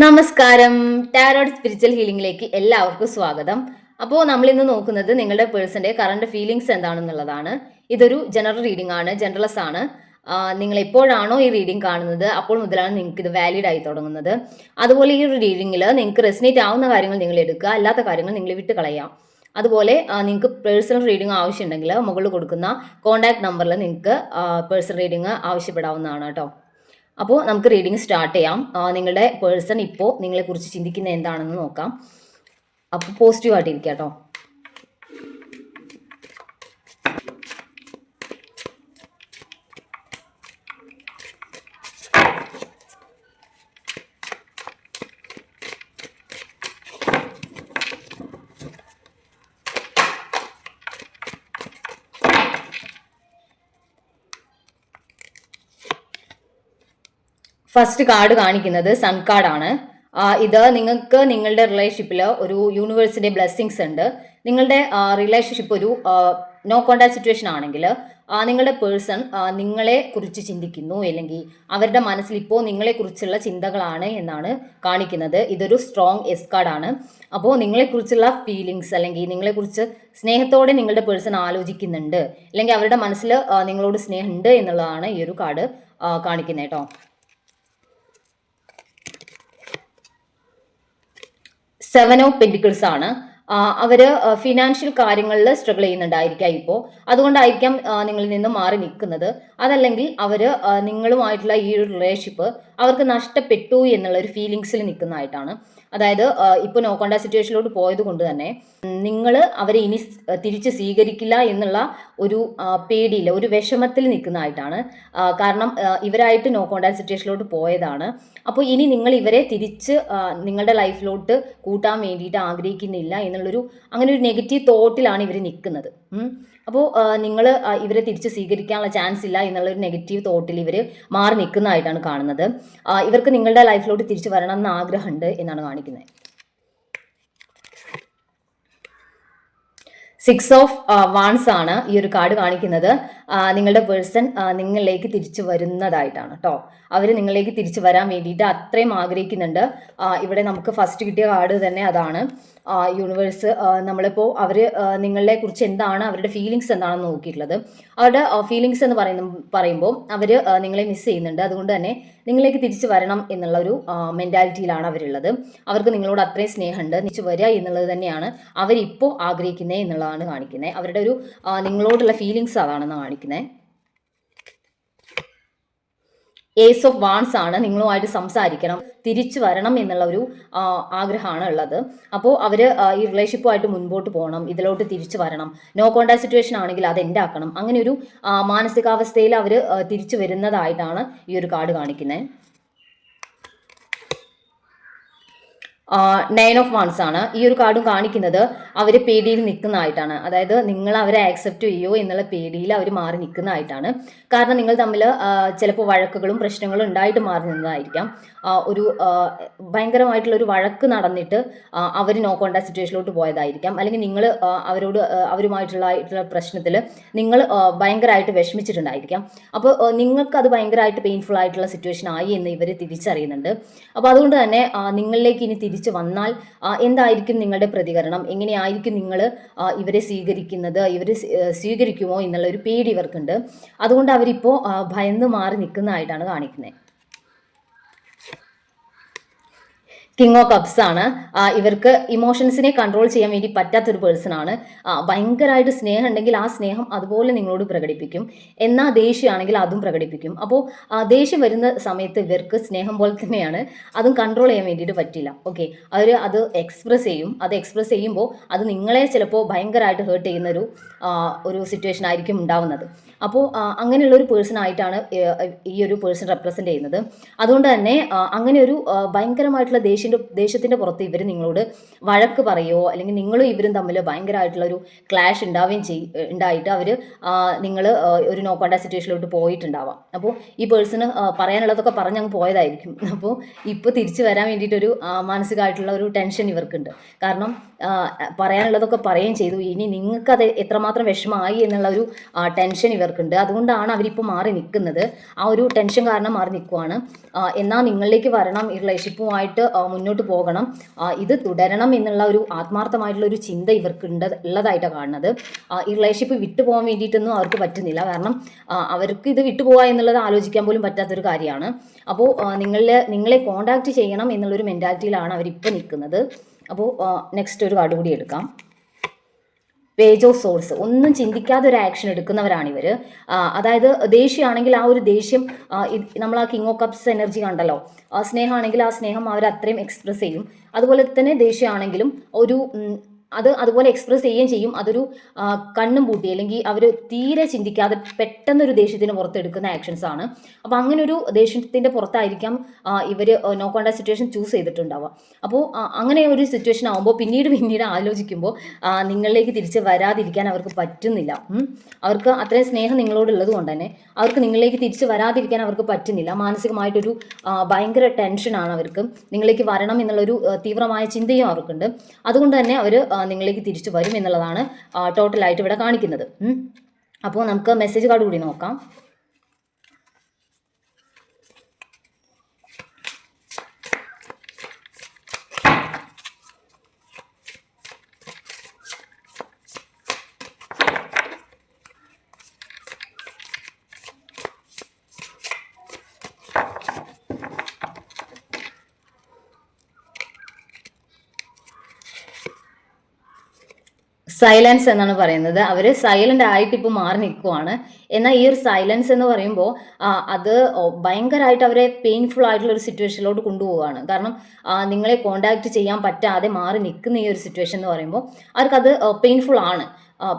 നമസ്കാരം. Tarot spiritual ഹീലിംഗിലേക്ക് എല്ലാവർക്കും സ്വാഗതം. അപ്പോൾ നമ്മൾ ഇന്ന് നോക്കുന്നത് നിങ്ങളുടെ പേഴ്സന്റെ കറണ്ട് ഫീലിങ്സ് എന്താണെന്നുള്ളതാണ്. ഇതൊരു ജനറൽ റീഡിംഗ് ആണ് ജനറൽസ് ആണ്. നിങ്ങൾ എപ്പോഴാണോ ഈ റീഡിംഗ് കാണുന്നത് അപ്പോൾ മുതലാണ് നിങ്ങൾക്ക് ഇത് വാലിഡ് ആയി തുടങ്ങുന്നത്. അതുപോലെ ഈ ഒരു റീഡിങ്ങിൽ നിങ്ങൾക്ക് റെസിനേറ്റ് ആവുന്ന കാര്യങ്ങൾ നിങ്ങൾ എടുക്കുക അല്ലാത്ത കാര്യങ്ങൾ നിങ്ങൾ വിട്ട് കളയാം. അതുപോലെ നിങ്ങൾക്ക് പേഴ്സണൽ റീഡിംഗ് ആവശ്യമുണ്ടെങ്കിൽ മുകളിൽ കൊടുക്കുന്ന കോൺടാക്ട് നമ്പറിൽ നിങ്ങൾക്ക് പേഴ്സണൽ റീഡിംഗ് ആവശ്യപ്പെടാവുന്നതാണ് കേട്ടോ. അപ്പോൾ നമുക്ക് റീഡിംഗ് സ്റ്റാർട്ട് ചെയ്യാം. നിങ്ങളുടെ പേഴ്സൺ ഇപ്പോൾ നിങ്ങളെക്കുറിച്ച് ചിന്തിക്കുന്ന എന്താണെന്ന് നോക്കാം. അപ്പോൾ പോസിറ്റീവ് ആയിട്ടിരിക്കുക കേട്ടോ. ഫസ്റ്റ് കാർഡ് കാണിക്കുന്നത് സൺ കാർഡാണ് ഇത് നിങ്ങൾക്ക് നിങ്ങളുടെ റിലേഷൻഷിപ്പിൽ ഒരു യൂണിവേഴ്സിന്റെ ബ്ലെസ്സിങ്സ് ഉണ്ട്. നിങ്ങളുടെ റിലേഷൻഷിപ്പ് ഒരു നോ കോണ്ടാക്ട് സിറ്റുവേഷൻ ആണെങ്കിൽ നിങ്ങളുടെ പേഴ്സൺ നിങ്ങളെ കുറിച്ച് ചിന്തിക്കുന്നു. അല്ലെങ്കിൽ അവരുടെ മനസ്സിൽ ഇപ്പോൾ നിങ്ങളെ കുറിച്ചുള്ള ചിന്തകളാണ് എന്നാണ് കാണിക്കുന്നത്. ഇതൊരു സ്ട്രോങ് എസ് കാർഡാണ് അപ്പോൾ നിങ്ങളെക്കുറിച്ചുള്ള ഫീലിങ്സ് അല്ലെങ്കിൽ നിങ്ങളെക്കുറിച്ച് സ്നേഹത്തോടെ നിങ്ങളുടെ പേഴ്സൺ ആലോചിക്കുന്നുണ്ട്. അല്ലെങ്കിൽ അവരുടെ മനസ്സിൽ നിങ്ങളോട് സ്നേഹമുണ്ട് എന്നുള്ളതാണ് ഈ ഒരു കാർഡ് കാണിക്കുന്നത് കേട്ടോ. സെവൻ ഓഫ് പെന്റിക്കിൾസ് ആണ്. അവർ ഫിനാൻഷ്യൽ കാര്യങ്ങളിൽ സ്ട്രഗിൾ ചെയ്യുന്നുണ്ടായിരിക്കാം ഇപ്പോൾ അതുകൊണ്ടായിരിക്കാം നിങ്ങളിൽ നിന്ന് മാറി നിൽക്കുന്നത്. അതല്ലെങ്കിൽ അവർ നിങ്ങളുമായിട്ടുള്ള ഈ ഒരു റിലേഷൻഷിപ്പ് അവർക്ക് നഷ്ടപ്പെട്ടു എന്നുള്ള ഒരു ഫീലിങ്സിൽ നിൽക്കുന്നതായിട്ടാണ്. അതായത് ഇപ്പോൾ നോ കോണ്ടാക്ട് സിറ്റുവേഷനിലോട്ട് പോയത് കൊണ്ട് തന്നെ നിങ്ങൾ അവരെ ഇനി തിരിച്ച് സ്വീകരിക്കില്ല എന്നുള്ള ഒരു പേടിയില്ല ഒരു വിഷമത്തിൽ നിൽക്കുന്നതായിട്ടാണ്. കാരണം ഇവരായിട്ട് നോ കോണ്ടാക്ട് സിറ്റുവേഷനിലോട്ട് പോയതാണ്. അപ്പോൾ ഇനി നിങ്ങൾ ഇവരെ തിരിച്ച് നിങ്ങളുടെ ലൈഫിലോട്ട് കൂട്ടാൻ വേണ്ടിയിട്ട് ആഗ്രഹിക്കുന്നില്ല എന്നുള്ളൊരു അങ്ങനെ ഒരു നെഗറ്റീവ് തോട്ടിലാണ് ഇവർ നിൽക്കുന്നത് അപ്പോൾ നിങ്ങൾ ഇവരെ തിരിച്ച് സ്വീകരിക്കാനുള്ള ചാൻസ് ഇല്ല എന്നുള്ളൊരു നെഗറ്റീവ് തോട്ടിൽ ഇവർ മാറി നിൽക്കുന്നതായിട്ടാണ് കാണുന്നത്. ഇവർക്ക് നിങ്ങളുടെ ലൈഫിലോട്ട് തിരിച്ചു വരണം എന്ന് ആഗ്രഹമുണ്ട് എന്നാണ് കാണിക്കുന്നത്. സിക്സ് ഓഫ് വാൺസ് ആണ് ഈ ഒരു കാർഡ് കാണിക്കുന്നത്. നിങ്ങളുടെ പേഴ്സൺ നിങ്ങളിലേക്ക് തിരിച്ചു വരുന്നതായിട്ടാണ് കേട്ടോ അവർ നിങ്ങളിലേക്ക് തിരിച്ചു വരാൻ വേണ്ടിയിട്ട് അത്രയും ആഗ്രഹിക്കുന്നുണ്ട്. ഇവിടെ നമുക്ക് ഫസ്റ്റ് കിട്ടിയ കാർഡ് തന്നെ അതാണ്. യൂണിവേഴ്സ് നമ്മളിപ്പോൾ അവർ നിങ്ങളെ കുറിച്ച് എന്താണ് അവരുടെ ഫീലിങ്സ് എന്താണെന്ന് നോക്കിയിട്ടുള്ളത്. അവരുടെ ഫീലിങ്സ് എന്ന് പറയുന്ന പറയുമ്പോൾ അവർ നിങ്ങളെ മിസ് ചെയ്യുന്നുണ്ട്. അതുകൊണ്ട് തന്നെ നിങ്ങളിലേക്ക് തിരിച്ചു വരണം എന്നുള്ള ഒരു മെന്റാലിറ്റിയിലാണ് അവരുള്ളത്. അവർക്ക് നിങ്ങളോട് അത്രയും സ്നേഹമുണ്ട്. തിരിച്ചു വരിക എന്നുള്ളത് തന്നെയാണ് അവരിപ്പോൾ ആഗ്രഹിക്കുന്നത് എന്നുള്ളതാണ് കാണിക്കുന്നത് അവരുടെ ഒരു നിങ്ങളോടുള്ള ഫീലിങ്സ് അതാണെന്ന് കാണിക്കുന്നത് ഏസ് ഓഫ് വാൺസ് ആണ് നിങ്ങളുമായിട്ട് സംസാരിക്കണം തിരിച്ചു വരണം എന്നുള്ള ഒരു ആഗ്രഹമാണ് ഉള്ളത്. അപ്പോൾ അവർ ഈ റിലേഷൻഷിപ്പുമായിട്ട് മുൻപോട്ട് പോകണം ഇതിലോട്ട് തിരിച്ചു വരണം. നോ കോണ്ടാക്ട് സിറ്റുവേഷൻ ആണെങ്കിൽ അത് എന്റെ ആക്കണം അങ്ങനെ ഒരു മാനസികാവസ്ഥയിൽ അവർ തിരിച്ചു വരുന്നതായിട്ടാണ് ഈ ഒരു കാർഡ് കാണിക്കുന്നത് നയൻ ഓഫ് വൺസ് ആണ്. ഈ ഒരു കാർഡും കാണിക്കുന്നത് അവർ പേടിയിൽ നിൽക്കുന്നതായിട്ടാണ്. അതായത് നിങ്ങൾ അവരെ ആക്സെപ്റ്റ് ചെയ്യോ എന്നുള്ള പേടിയിൽ അവർ മാറി നിൽക്കുന്നതായിട്ടാണ്. കാരണം നിങ്ങൾ തമ്മിൽ ചിലപ്പോൾ വഴക്കുകളും പ്രശ്നങ്ങളും ഉണ്ടായിട്ട് മാറി നിന്നതായിരിക്കാം. ഒരു ഭയങ്കരമായിട്ടുള്ള ഒരു വഴക്ക് നടന്നിട്ട് അവർ നോ കോണ്ടാക്ട് സിറ്റുവേഷനിലോട്ട് പോയതായിരിക്കാം. അല്ലെങ്കിൽ നിങ്ങൾ അവരോട് അവരുമായിട്ടുള്ള പ്രശ്നത്തിൽ നിങ്ങൾ ഭയങ്കരമായിട്ട് വിഷമിച്ചിട്ടുണ്ടായിരിക്കാം. അപ്പോൾ നിങ്ങൾക്ക് അത് ഭയങ്കരമായിട്ട് പെയിൻഫുൾ ആയിട്ടുള്ള സിറ്റുവേഷൻ ആയി എന്ന് ഇവർ തിരിച്ചറിയുന്നുണ്ട്. അപ്പോൾ അതുകൊണ്ട് തന്നെ നിങ്ങളിലേക്ക് ഇനി തിരിച്ചു വന്നാൽ എന്തായിരിക്കും നിങ്ങളുടെ പ്രതികരണം? എങ്ങനെയായിരിക്കും നിങ്ങൾ ഇവരെ സ്വീകരിക്കുന്നത്? ഇവരെ സ്വീകരിക്കുമോ? എന്നുള്ള ഒരു പേടി ഇവർക്കുണ്ട്. അതുകൊണ്ട് അവരിപ്പോൾ ഭയന്ന് മാറി നിൽക്കുന്നതായിട്ടാണ് കാണിക്കുന്നത് കിങ് ഓഫ് കപ്സ് ആണ്. ഇവർക്ക് ഇമോഷൻസിനെ കൺട്രോൾ ചെയ്യാൻ വേണ്ടി പറ്റാത്തൊരു പേഴ്സൺ ആണ്. ഭയങ്കരമായിട്ട് സ്നേഹം ഉണ്ടെങ്കിൽ ആ സ്നേഹം അതുപോലെ നിങ്ങളോട് പ്രകടിപ്പിക്കും. എന്നാൽ ദേഷ്യമാണെങ്കിൽ അതും പ്രകടിപ്പിക്കും. അപ്പോൾ ദേഷ്യം വരുന്ന സമയത്ത് ഇവർക്ക് സ്നേഹം പോലെ തന്നെയാണ്. അതും കൺട്രോൾ ചെയ്യാൻ വേണ്ടിയിട്ട് പറ്റില്ല. ഓക്കെ അവർ അത് എക്സ്പ്രസ് ചെയ്യും. അത് എക്സ്പ്രസ് ചെയ്യുമ്പോൾ അത് നിങ്ങളെ ചിലപ്പോൾ ഭയങ്കരമായിട്ട് ഹേർട്ട് ചെയ്യുന്ന ഒരു ഒരു സിറ്റുവേഷൻ ആയിരിക്കും ഉണ്ടാവുന്നത്. അപ്പോൾ അങ്ങനെയുള്ള ഒരു പേഴ്സൺ ആയിട്ടാണ് ഈ ഒരു പേഴ്സൺ റെപ്രസെന്റ് ചെയ്യുന്നത്. അതുകൊണ്ട് തന്നെ അങ്ങനെ ഒരു ഭയങ്കരമായിട്ടുള്ള ദേഷ്യം ദേഷ്യന്റെ ദേഷ്യത്തിന്റെ പുറത്ത് ഇവർ നിങ്ങളോട് വഴക്ക് പറയുമോ അല്ലെങ്കിൽ നിങ്ങളും ഇവരും തമ്മിൽ ഭയങ്കരമായിട്ടുള്ള ഒരു ക്ലാഷ് ഉണ്ടാവുകയും ചെയ് ഉണ്ടായിട്ട് അവർ നിങ്ങൾ ഒരു നോ കോണ്ടാക്ട് സിറ്റുവേഷനിലോട്ട് പോയിട്ടുണ്ടാവാം. അപ്പോൾ ഈ പേഴ്സണ് പറയാനുള്ളതൊക്കെ പറഞ്ഞ് അങ്ങ് പോയതായിരിക്കും. അപ്പോൾ ഇപ്പോൾ തിരിച്ചു വരാൻ വേണ്ടിയിട്ടൊരു മാനസികമായിട്ടുള്ള ഒരു ടെൻഷൻ ഇവർക്കുണ്ട്. കാരണം പറയാനുള്ളതൊക്കെ പറയുകയും ചെയ്തു. ഇനി നിങ്ങൾക്കത് എത്രമാത്രം വിഷമമായി എന്നുള്ള ഒരു ടെൻഷൻ ടെൻഷൻ ഇവർക്കുണ്ട് അതുകൊണ്ടാണ് അവരിപ്പോൾ മാറി നിൽക്കുന്നത് ആ ഒരു ടെൻഷൻ കാരണം മാറി നിൽക്കുവാണ് എന്നാൽ നിങ്ങളിലേക്ക് വരണം. ഈ റിലേഷൻഷിപ്പുമായിട്ട് മുന്നോട്ട് പോകണം. ഇത് തുടരണം എന്നുള്ള ഒരു ആത്മാർത്ഥമായിട്ടുള്ള ഒരു ചിന്ത ഇവർക്ക് ഉണ്ട് ഉള്ളതായിട്ടാണ് കാണുന്നത് ഈ റിലേഷൻഷിപ്പ് വിട്ടു പോകാൻ വേണ്ടിയിട്ടൊന്നും അവർക്ക് പറ്റുന്നില്ല. കാരണം അവർക്ക് ഇത് വിട്ടുപോകുക എന്നുള്ളത് ആലോചിക്കാൻ പോലും പറ്റാത്തൊരു കാര്യമാണ്. അപ്പോൾ നിങ്ങളെ നിങ്ങളെ കോണ്ടാക്ട് ചെയ്യണം എന്നുള്ളൊരു മെന്റാലിറ്റിയിലാണ് അവരിപ്പോൾ നിൽക്കുന്നത് അപ്പോൾ നെക്സ്റ്റ് ഒരു കാർഡ് കൂടി എടുക്കാം. പേജ് ഓഫ് സോഴ്സ് ഒന്നും ചിന്തിക്കാതെ ഒരു ആക്ഷൻ എടുക്കുന്നവരാണ് ഇവർ അതായത് ദേഷ്യമാണെങ്കിൽ ആ ഒരു ദേഷ്യം നമ്മൾ ആ കിങ് ഓഫ് കപ്സ് എനർജി കണ്ടല്ലോ. ആ സ്നേഹമാണെങ്കിൽ ആ സ്നേഹം അവർ അത്രയും എക്സ്പ്രസ് ചെയ്യും. അതുപോലെ തന്നെ ദേഷ്യമാണെങ്കിലും ഒരു അത് അതുപോലെ എക്സ്പ്രസ് ചെയ്യുകയും ചെയ്യും. അതൊരു കണ്ണും പൂട്ടി അല്ലെങ്കിൽ അവർ തീരെ ചിന്തിക്കാതെ പെട്ടെന്നൊരു ദേഷ്യത്തിന് പുറത്തെടുക്കുന്ന ആക്ഷൻസ് ആണ്. അപ്പോൾ അങ്ങനെ ഒരു ദേഷ്യത്തിന്റെ പുറത്തായിരിക്കാം ഇവർ നോ കോണ്ടാക്ട് സിറ്റുവേഷൻ ചൂസ് ചെയ്തിട്ടുണ്ടാവുക. അപ്പോൾ അങ്ങനെ ഒരു സിറ്റുവേഷൻ ആകുമ്പോൾ പിന്നീട് പിന്നീട് ആലോചിക്കുമ്പോൾ നിങ്ങളിലേക്ക് തിരിച്ച് വരാതിരിക്കാൻ അവർക്ക് പറ്റുന്നില്ല. അവർക്ക് അത്രയും സ്നേഹം നിങ്ങളോടുള്ളത് കൊണ്ട് തന്നെ അവർക്ക് നിങ്ങളിലേക്ക് തിരിച്ച് വരാതിരിക്കാൻ അവർക്ക് പറ്റുന്നില്ല. മാനസികമായിട്ടൊരു ഭയങ്കര ടെൻഷനാണ് അവർക്ക്. നിങ്ങളിലേക്ക് വരണം എന്നുള്ളൊരു തീവ്രമായ ചിന്തയും അവർക്കുണ്ട്. അതുകൊണ്ട് തന്നെ അവർ നിങ്ങളിലേക്ക് തിരിച്ചു വരും എന്നുള്ളതാണ് ടോട്ടലായിട്ട് ഇവിടെ കാണിക്കുന്നത്. അപ്പോൾ നമുക്ക് മെസ്സേജ് കാർഡ് കൂടി നോക്കാം. സൈലൻസ് എന്നാണ് പറയുന്നത്. അവർ സൈലന്റ് ആയിട്ട് ഇപ്പോൾ മാറി നിൽക്കുവാണ് എന്നാൽ ഈ ഒരു സൈലൻസ് എന്ന് പറയുമ്പോൾ അത് ഭയങ്കരമായിട്ട് അവരെ പെയിൻഫുൾ ആയിട്ടുള്ള ഒരു സിറ്റുവേഷനിലോട്ട് കൊണ്ടുപോവുകയാണ്. കാരണം നിങ്ങളെ കോണ്ടാക്ട് ചെയ്യാൻ പറ്റാതെ മാറി നിൽക്കുന്ന ഈ ഒരു സിറ്റുവേഷൻ എന്ന് പറയുമ്പോൾ അവർക്കത് പെയിൻഫുൾ ആണ്.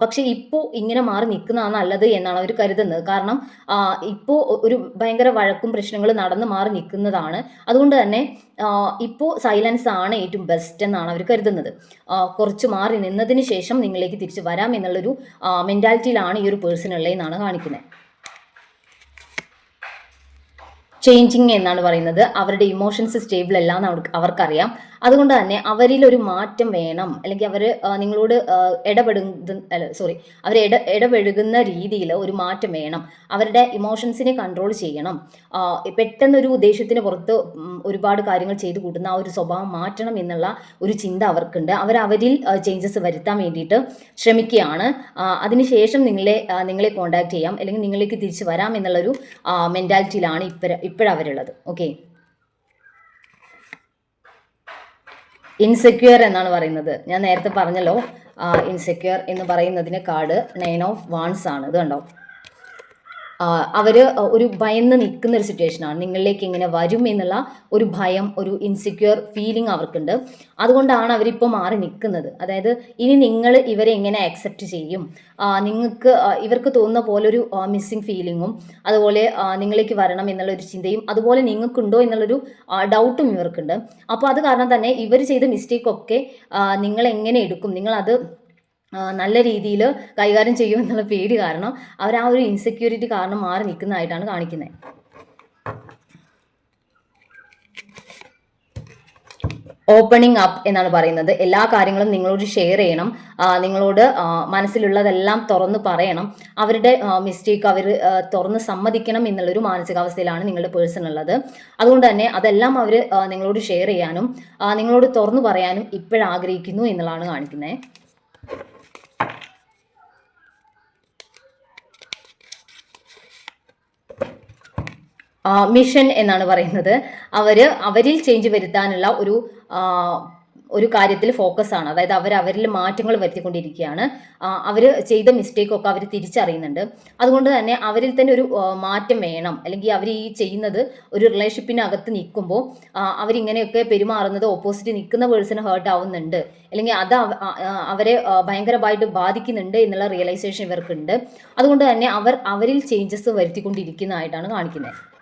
പക്ഷേ ഇപ്പോൾ ഇങ്ങനെ മാറി നിൽക്കുന്നതാണ് നല്ലത് എന്നാണ് അവർ കരുതുന്നത്. കാരണം ഇപ്പോൾ ഒരു ഭയങ്കര വഴക്കും പ്രശ്നങ്ങളും നടന്ന് മാറി നിൽക്കുന്നതാണ്. അതുകൊണ്ട് തന്നെ ഇപ്പോൾ സൈലൻസ് ആണ് ഏറ്റവും ബെസ്റ്റ് എന്നാണ് അവർ കരുതുന്നത്. കുറച്ച് മാറി നിന്നതിന് ശേഷം നിങ്ങളിലേക്ക് തിരിച്ചു വരാം എന്നുള്ളൊരു മെന്റാലിറ്റിയിലാണ് ഈ ഒരു പേഴ്സൺ ഉള്ളതെന്നാണ് കാണിക്കുന്നത്. ചേഞ്ചിങ് എന്നാണ് പറയുന്നത്. അവരുടെ ഇമോഷൻസ് സ്റ്റേബിൾ അല്ല എന്ന് അവർക്ക് അവർക്കറിയാം. അതുകൊണ്ട് തന്നെ അവരിൽ ഒരു മാറ്റം വേണം. അല്ലെങ്കിൽ അവർ നിങ്ങളോട് ഇടപെടുന്ന അല്ല സോറി അവർ ഇട ഇടപെഴുകുന്ന രീതിയിൽ ഒരു മാറ്റം വേണം. അവരുടെ ഇമോഷൻസിനെ കൺട്രോൾ ചെയ്യണം. പെട്ടെന്നൊരു ഉദ്ദേശത്തിന് പുറത്ത് ഒരുപാട് കാര്യങ്ങൾ ചെയ്തു കൂട്ടുന്ന ആ ഒരു സ്വഭാവം മാറ്റണം എന്നുള്ള ഒരു ചിന്ത അവർക്കുണ്ട്. അവർ അവരിൽ ചേഞ്ചസ് വരുത്താൻ വേണ്ടിയിട്ട് ശ്രമിക്കുകയാണ്. അതിനുശേഷം നിങ്ങളെ നിങ്ങളെ കോണ്ടാക്ട് ചെയ്യാം. അല്ലെങ്കിൽ നിങ്ങളിലേക്ക് തിരിച്ചു വരാം എന്നുള്ളൊരു മെന്റാലിറ്റിയിലാണ് ഇപ്പഴ അവരുള്ളത് ഓക്കെ ഇൻസെക്യൂർ എന്നാണ് പറയുന്നത്. ഞാൻ നേരത്തെ പറഞ്ഞല്ലോ ഇൻസെക്യൂർ എന്ന് പറയുന്നതിന് കാർഡ് നയൻ ഓഫ് വാൺസ് ആണ്. ഇത് കണ്ടോ? അവർ ഒരു ഭയന്ന് നിൽക്കുന്ന ഒരു സിറ്റുവേഷനാണ് നിങ്ങളിലേക്ക് ഇങ്ങനെ വരും എന്നുള്ള ഒരു ഭയം ഒരു ഇൻസെക്യൂർ ഫീലിംഗ് അവർക്കുണ്ട്. അതുകൊണ്ടാണ് അവരിപ്പോൾ മാറി നിൽക്കുന്നത്. അതായത് ഇനി നിങ്ങൾ ഇവരെ എങ്ങനെ അക്സെപ്റ്റ് ചെയ്യും? നിങ്ങൾക്ക് ഇവർക്ക് തോന്നുന്ന പോലെ ഒരു മിസ്സിങ് ഫീലിങ്ങും അതുപോലെ നിങ്ങളിലേക്ക് വരണം എന്നുള്ള ഒരു ചിന്തയും അതുപോലെ നിങ്ങൾക്കുണ്ടോ എന്നുള്ളൊരു ഡൗട്ടും ഇവർക്കുണ്ട്. അപ്പോൾ അത് കാരണം തന്നെ ഇവർ ചെയ്ത മിസ്റ്റേക്കൊക്കെ നിങ്ങൾ എങ്ങനെ എടുക്കും? നിങ്ങളത് നല്ല രീതിയിൽ കൈകാര്യം ചെയ്യുമെന്നുള്ള പേടി കാരണം അവർ ആ ഒരു ഇൻസെക്യൂരിറ്റി കാരണം മാറി നിൽക്കുന്നതായിട്ടാണ് കാണിക്കുന്നത് ഓപ്പണിംഗ് അപ്പ് എന്നാണ് പറയുന്നത്. എല്ലാ കാര്യങ്ങളും നിങ്ങളോട് ഷെയർ ചെയ്യണം. നിങ്ങളോട് മനസ്സിലുള്ളതെല്ലാം തുറന്ന് പറയണം. അവരുടെ മിസ്റ്റേക്ക് അവർ തുറന്ന് സമ്മതിക്കണം എന്നുള്ളൊരു മാനസികാവസ്ഥയിലാണ് നിങ്ങളുടെ പേഴ്സൺ ഉള്ളത്. അതുകൊണ്ട് തന്നെ അതെല്ലാം അവർ നിങ്ങളോട് ഷെയർ ചെയ്യാനും നിങ്ങളോട് തുറന്നു പറയാനും ഇപ്പോഴാഗ്രഹിക്കുന്നു എന്നുള്ളതാണ് കാണിക്കുന്നത് മിഷൻ എന്നാണ് പറയുന്നത്. അവർ അവരിൽ ചേഞ്ച് വരുത്താനുള്ള ഒരു ഒരു കാര്യത്തിൽ ഫോക്കസ് ആണ്. അതായത് അവർ അവരിൽ മാറ്റങ്ങൾ വരുത്തിക്കൊണ്ടിരിക്കുകയാണ്. അവർ ചെയ്ത മിസ്റ്റേക്കൊക്കെ അവർ തിരിച്ചറിയുന്നുണ്ട്. അതുകൊണ്ട് തന്നെ അവരിൽ തന്നെ ഒരു മാറ്റം വേണം. അല്ലെങ്കിൽ അവർ ഈ ചെയ്യുന്നത് ഒരു റിലേഷൻഷിപ്പിനകത്ത് നിൽക്കുമ്പോൾ അവരിങ്ങനെയൊക്കെ പെരുമാറുന്നത് ഓപ്പോസിറ്റ് നിൽക്കുന്ന പേഴ്സണ് ഹേർട്ട് ആവുന്നുണ്ട്. അല്ലെങ്കിൽ അത് അവരെ ഭയങ്കരമായിട്ട് ബാധിക്കുന്നുണ്ട് എന്നുള്ള റിയലൈസേഷൻ ഇവർക്കുണ്ട്. അതുകൊണ്ട് തന്നെ അവർ അവരിൽ ചേഞ്ചസ് വരുത്തിക്കൊണ്ടിരിക്കുന്നതായിട്ടാണ് കാണിക്കുന്നത്.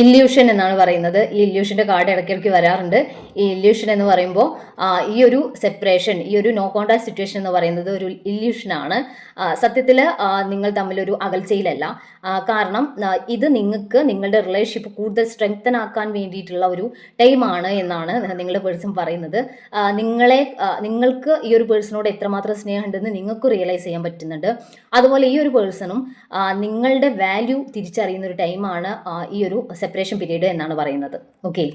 ഇല്യൂഷൻ എന്നാണ് പറയുന്നത്. ഈ ഇല്യൂഷന്റെ കാർഡ് ഇടയ്ക്കിടയ്ക്ക് വരാറുണ്ട്. ഈ ഇല്യൂഷൻ എന്ന് പറയുമ്പോൾ ഈ ഒരു സെപ്പറേഷൻ ഈ ഒരു നോ കോണ്ടാക്ട് സിറ്റുവേഷൻ എന്ന് പറയുന്നത് ഒരു ഇല്യൂഷനാണ് സത്യത്തിൽ നിങ്ങൾ തമ്മിലൊരു അകൽച്ചയിലല്ല. കാരണം ഇത് നിങ്ങൾക്ക് നിങ്ങളുടെ റിലേഷൻഷിപ്പ് കൂടുതൽ സ്ട്രെങ്തൻ ആക്കാൻ വേണ്ടിയിട്ടുള്ള ഒരു ടൈമാണ് എന്നാണ് നിങ്ങളുടെ പേഴ്സൺ പറയുന്നത്. നിങ്ങളെ നിങ്ങൾക്ക് ഈ ഒരു പേഴ്സണോട് എത്രമാത്രം സ്നേഹമുണ്ടെന്ന് നിങ്ങൾക്ക് റിയലൈസ് ചെയ്യാൻ പറ്റുന്നുണ്ട്. അതുപോലെ ഈ ഒരു പേഴ്സണും നിങ്ങളുടെ വാല്യൂ തിരിച്ചറിയുന്ന ഒരു ടൈമാണ് ഈ ഒരു സെപ്പറേഷൻ പീരീഡ് എന്നാണ് പറയുന്നത്. ഓക്കെ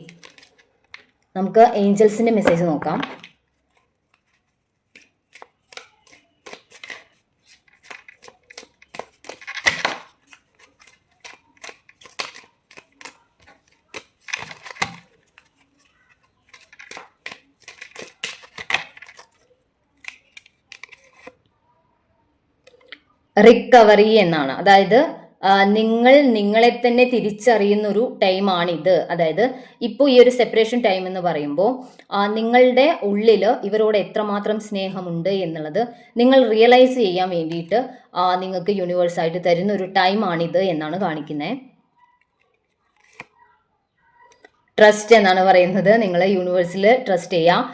നമുക്ക് ഏഞ്ചൽസിന്റെ മെസ്സേജ് നോക്കാം. റിക്കവറി എന്നാണ്. അതായത് നിങ്ങൾ നിങ്ങളെ തന്നെ തിരിച്ചറിയുന്ന ഒരു ടൈമാണിത്. അതായത് ഇപ്പോൾ ഈ ഒരു സെപ്പറേഷൻ ടൈം എന്ന് പറയുമ്പോൾ നിങ്ങളുടെ ഉള്ളിൽ ഇവരോട് എത്രമാത്രം സ്നേഹമുണ്ട് എന്നുള്ളത് നിങ്ങൾ റിയലൈസ് ചെയ്യാൻ വേണ്ടിയിട്ട് നിങ്ങൾക്ക് യൂണിവേഴ്സായിട്ട് തരുന്ന ഒരു ടൈമാണിത് എന്നാണ് കാണിക്കുന്നത് ട്രസ്റ്റ് എന്നാണ് പറയുന്നത്. നിങ്ങൾ യൂണിവേഴ്സിൽ ട്രസ്റ്റ് ചെയ്യുക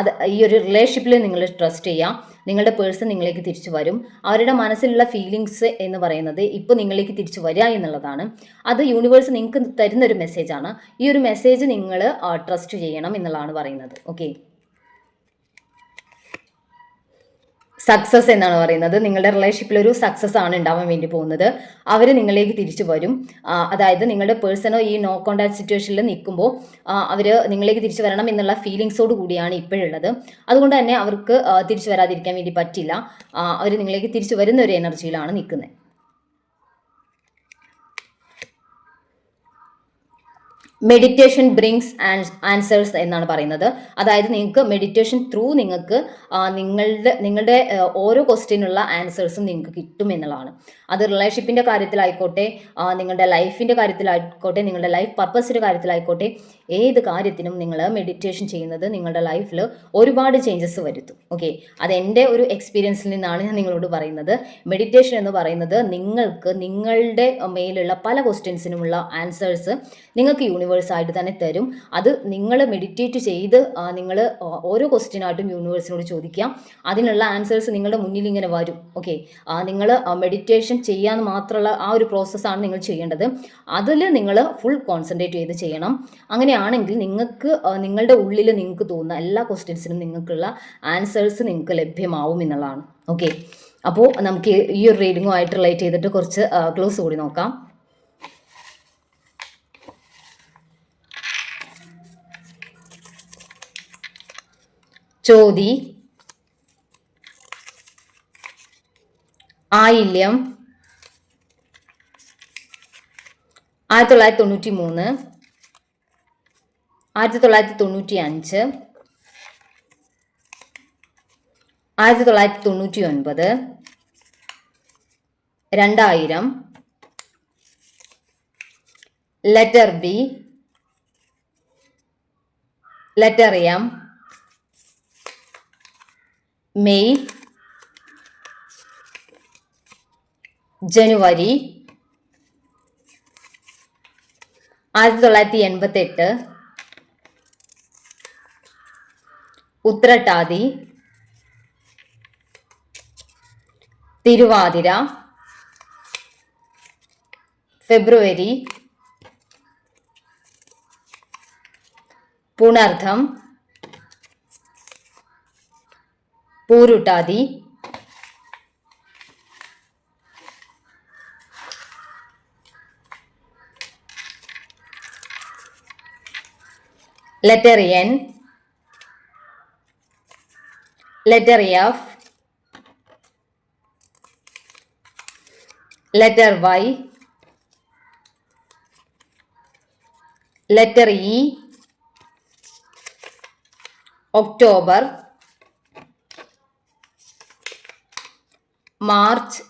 അത് ഈ ഒരു റിലേഷൻഷിപ്പിൽ നിങ്ങൾ ട്രസ്റ്റ് ചെയ്യുക നിങ്ങളുടെ പേഴ്സൺ നിങ്ങളിലേക്ക് തിരിച്ചു വരും. അവരുടെ മനസ്സിലുള്ള ഫീലിങ്സ് എന്ന് പറയുന്നത് ഇപ്പോൾ നിങ്ങളിലേക്ക് തിരിച്ചു വരിക എന്നുള്ളതാണ്. അത് യൂണിവേഴ്സ് നിങ്ങൾക്ക് തരുന്ന ഒരു മെസ്സേജാണ് ഈ ഒരു മെസ്സേജ് നിങ്ങൾ ട്രസ്റ്റ് ചെയ്യണം എന്നുള്ളതാണ് പറയുന്നത്. ഓക്കെ സക്സസ് എന്നാണ് പറയുന്നത്. നിങ്ങളുടെ റിലേഷൻഷിപ്പിൽ ഒരു സക്സസ് ആണ് ഉണ്ടാവാൻ വേണ്ടി പോകുന്നത്. അവർ നിങ്ങളിലേക്ക് തിരിച്ചു വരും. അതായത് നിങ്ങളുടെ പേഴ്സണോ ഈ നോ കോണ്ടാക്ട് സിറ്റുവേഷനിൽ നിൽക്കുമ്പോൾ അവർ നിങ്ങളിലേക്ക് തിരിച്ചു വരണം എന്നുള്ള ഫീലിങ്സോട് കൂടിയാണ് ഇപ്പോഴുള്ളത്. അതുകൊണ്ട് തന്നെ അവർക്ക് തിരിച്ചു വരാതിരിക്കാൻ വേണ്ടി പറ്റില്ല. അവർ നിങ്ങളിലേക്ക് തിരിച്ചു വരുന്ന ഒരു എനർജിയിലാണ് നിൽക്കുന്നത്. മെഡിറ്റേഷൻ ബ്രിങ്സ് ആൻസേഴ്സ് എന്നാണ് പറയുന്നത്. അതായത് നിങ്ങൾക്ക് മെഡിറ്റേഷൻ ത്രൂ നിങ്ങൾക്ക് നിങ്ങളുടെ നിങ്ങളുടെ ഓരോ ക്വസ്റ്റ്യനുള്ള ആൻസേഴ്സും നിങ്ങൾക്ക് കിട്ടും എന്നുള്ളതാണ്. അത് റിലേഷൻഷിപ്പിന്റെ കാര്യത്തിലായിക്കോട്ടെ നിങ്ങളുടെ ലൈഫിന്റെ കാര്യത്തിലായിക്കോട്ടെ നിങ്ങളുടെ ലൈഫ് പർപ്പസിന്റെ കാര്യത്തിലായിക്കോട്ടെ ഏത് കാര്യത്തിനും നിങ്ങൾ മെഡിറ്റേഷൻ ചെയ്യുന്നത് നിങ്ങളുടെ ലൈഫിൽ ഒരുപാട് ചേഞ്ചസ് വരുത്തും. ഓക്കെ അത് എന്റെ ഒരു എക്സ്പീരിയൻസിൽ നിന്നാണ് ഞാൻ നിങ്ങളോട് പറയുന്നത്. മെഡിറ്റേഷൻ എന്ന് പറയുന്നത് നിങ്ങൾക്ക് നിങ്ങളുടെ മേലുള്ള പല ക്വസ്റ്റ്യൻസിനുമുള്ള ആൻസേഴ്സ് നിങ്ങൾക്ക് യൂണിവേഴ്സ് ആയിട്ട് തന്നെ തരും. അത് നിങ്ങൾ മെഡിറ്റേറ്റ് ചെയ്ത് നിങ്ങൾ ഓരോ ക്വസ്റ്റ്യനായിട്ടും യൂണിവേഴ്സിനോട് ചോദിക്കാം. അതിനുള്ള ആൻസേഴ്സ് നിങ്ങളുടെ മുന്നിൽ ഇങ്ങനെ വരും. ഓക്കെ നിങ്ങൾ മെഡിറ്റേഷൻ ചെയ്യാൻ മാത്രമുള്ള ആ ഒരു പ്രോസസ്സാണ് നിങ്ങൾ ചെയ്യേണ്ടത്. അതിൽ നിങ്ങൾ ഫുൾ കോൺസെൻട്രേറ്റ് ചെയ്ത് ചെയ്യണം. അങ്ങനെയാണെങ്കിൽ നിങ്ങൾക്ക് നിങ്ങളുടെ ഉള്ളിൽ നിങ്ങൾക്ക് തോന്നുന്ന എല്ലാ ക്വസ്റ്റ്യൻസിനും നിങ്ങൾക്കുള്ള ആൻസേഴ്സ് നിങ്ങൾക്ക് ലഭ്യമാവും എന്നുള്ളതാണ്. ഓക്കെ അപ്പോൾ നമുക്ക് ഈ ഒരു റീഡിങ്ങുമായിട്ട് റിലേറ്റ് ചെയ്തിട്ട് കുറച്ച് ക്ലോസ് കൂടി നോക്കാം. ചോതി. ആയില്യം. ആയിരത്തി തൊള്ളായിരത്തി തൊണ്ണൂറ്റി മൂന്ന് ആയിരത്തി തൊള്ളായിരത്തി തൊണ്ണൂറ്റി അഞ്ച് ആയിരത്തി തൊള്ളായിരത്തി തൊണ്ണൂറ്റി ഒൻപത് രണ്ടായിരം. Letter B. Letter M. May January ആയിരത്തി തൊള്ളായിരത്തി എൺപത്തി എട്ട് Uthrattathi Thiruvathira February Punartham Pooruruttathi letter N, letter F, letter Y, letter E, October, March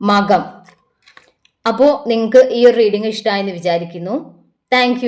Makam. അപ്പോൾ നിങ്ങൾക്ക് ഈ ഒരു റീഡിംഗ് ഇഷ്ടമായെന്ന് വിചാരിക്കുന്നു. താങ്ക്